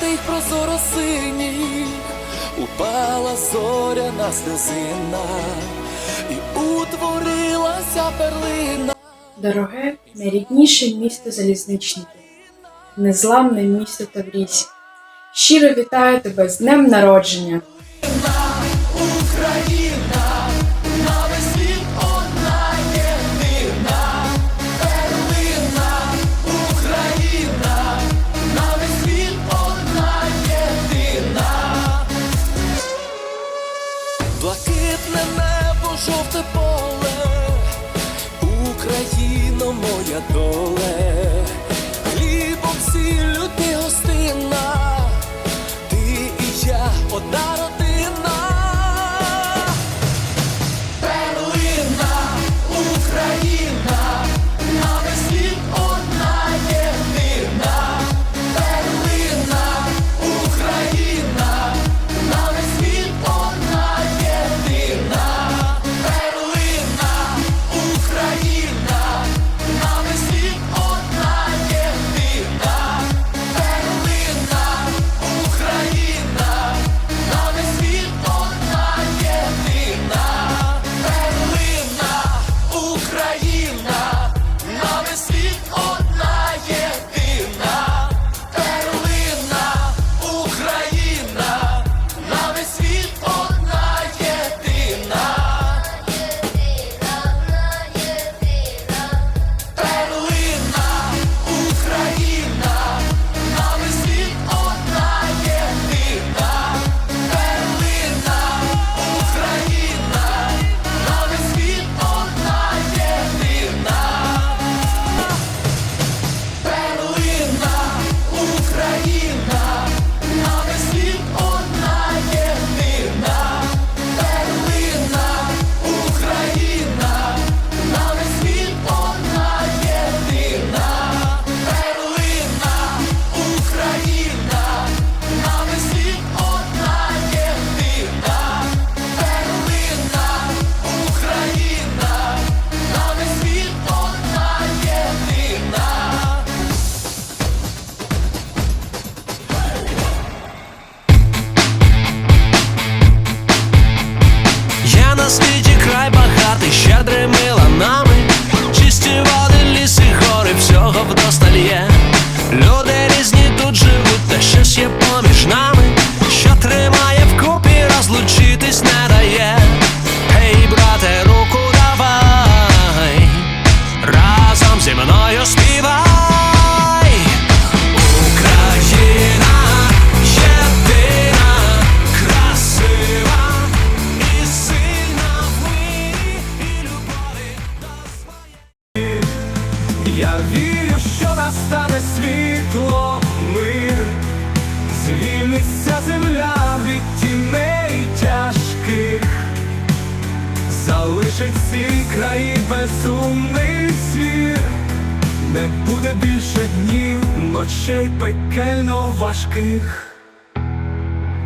тих прозоро синій упала зоряна слезина і утворилася перлина. Дороге, найрідніше місто залізничників, незламне місто Таврісь. Щиро вітаю тебе з днем народження. Україно, є. Люди різні тут живуть, та щось є поміж нами, що тримає вкупі, розлучитись не дає. Гей, брате, руку давай, разом зі мною співай. Я вірю, настане світло, мир, звільниться земля від тіней тяжких, залишить ці краї безумний світ, не буде більше днів, ночей пекельно важких.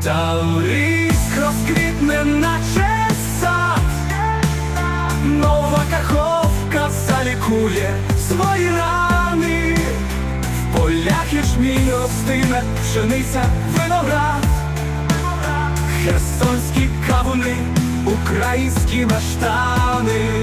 Та Таврійськ розквітне, наче сад, нова каховка залікує свої рани, ячмінь ростиме пшениця виноград, херсонські кавуни, українські баштани.